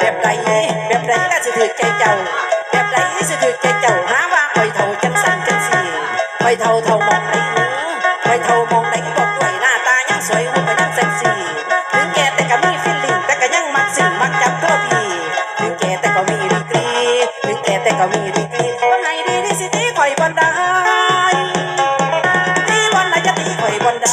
แบบใดแบบใดก็สะถือใจเจ้า แบบใดสะถือใจเจ้าหาว่าคอยเท่าจังสั่งจังสี่คอยเท่าเท่ามองไหนคอยเท่ามองไหนบอกด้วยหน้าตายังสวยหุ่นก็ยังเซ็กซี่ถึงแกแต่ก็มีฟิลลิ่งแต่ก็ยังมักสิ่งมักจับตัวพี่ถึงแกแต่ก็มีดีกรีถึงแกแต่ก็มีดีกรีวันไหนดีดีสิที่คอยบันไดดีวันไหนจะตีคอยบันได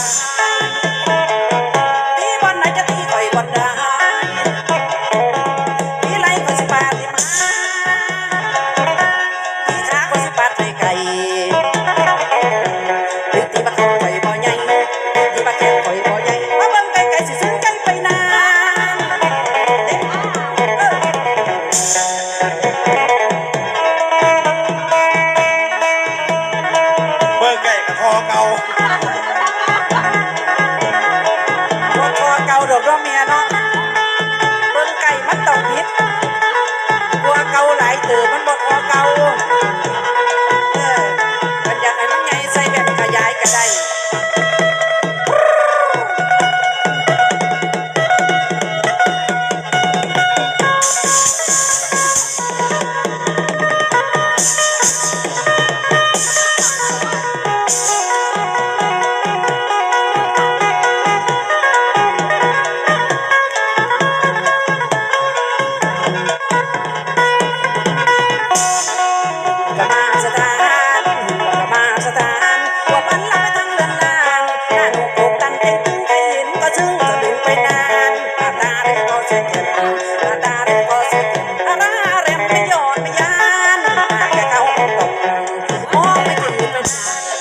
สานะมานหัวมันลับไปทางเรืนล่างหน้าหนุกอกันเต็งตึงไก่หินก็ชึ้งจะดึงไปนา